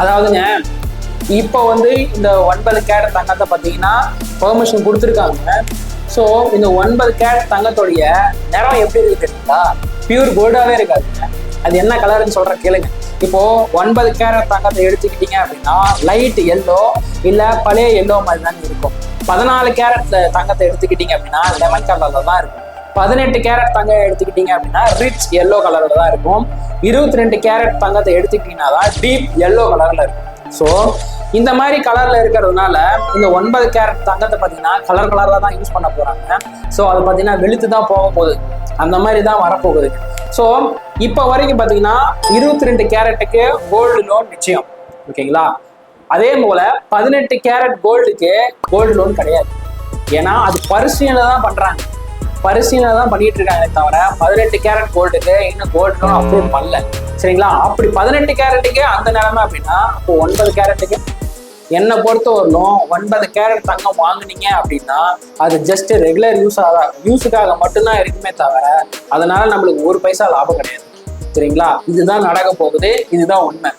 அதாவதுங்க இப்போ வந்து இந்த ஒன்பது கேரட் தங்கத்தை பார்த்தீங்கன்னா பெர்மிஷன் கொடுத்துருக்காங்க. ஸோ இந்த ஒன்பது கேரட் தங்கத்துடைய நிறம் எப்படி இருக்கு தெரியுங்களா? பியூர் கோல்டாகவே இருக்காதுங்க. அது என்ன கலர்னு சொல்கிற கேளுங்க. இப்போ ஒன்பது கேரட் தங்கத்தை எடுத்துக்கிட்டீங்க அப்படின்னா லைட் எல்லோ இல்லை பழைய எல்லோ மாதிரி தான் இருக்கும். பதினாலு கேரட் தங்கத்தை எடுத்துக்கிட்டீங்க அப்படின்னா லெமன் கலர்ல தான் இருக்கும். பதினெட்டு கேரட் தங்கம் எடுத்துக்கிட்டீங்க அப்படின்னா ரிச் எல்லோ கலர்ல தான் இருக்கும். இருபத்தி ரெண்டு கேரட் தங்கத்தை எடுத்துக்கிட்டீங்கன்னா தான் டீப் எல்லோ கலர்ல இருக்கும். ஸோ இந்த மாதிரி கலர்ல இருக்கிறதுனால இந்த ஒன்பது கேரட் தங்கத்தை பார்த்தீங்கன்னா கலர் கலர்ல தான் யூஸ் பண்ண போறாங்க. ஸோ அது பார்த்தீங்கன்னா வெளுத்து தான் போக போகுது அந்த மாதிரி தான் வரப்போகுது. ஸோ இப்போ வரைக்கும் பார்த்தீங்கன்னா இருபத்தி ரெண்டு கேரட்டுக்கு கோல்டு லோன் நிச்சயம். ஓகேங்களா? அதே போல பதினெட்டு கேரட் கோல்டுக்கு கோல்டு லோன் கிடையாது. ஏன்னா அது பரிசீலனை தான் பண்றாங்க. பரிசீலனை தான் பண்ணிட்டு இருக்காங்களே தவிர பதினெட்டு கேரட் கோல்டுக்கு இன்னும் கோல்டு லோன் அப்ரூவ் பண்ணல. சரிங்களா? அப்படி பதினெட்டு கேரட்டுக்கு அந்த நிலைமை அப்படின்னா இப்போ ஒன்பது கேரட்டுக்கு என்னை பொறுத்த வரலும் ஒன்பது கேரட் தங்கம் வாங்குனீங்க அப்படின்னா அது ஜஸ்ட் ரெகுலர் யூஸ் ஆக யூஸுக்காக மட்டும்தான் இருக்குமே தவிர அதனால நம்மளுக்கு ஒரு பைசா லாபம் கிடையாது. சரிங்களா? இதுதான் நடக்க போகுது இதுதான் உண்மை.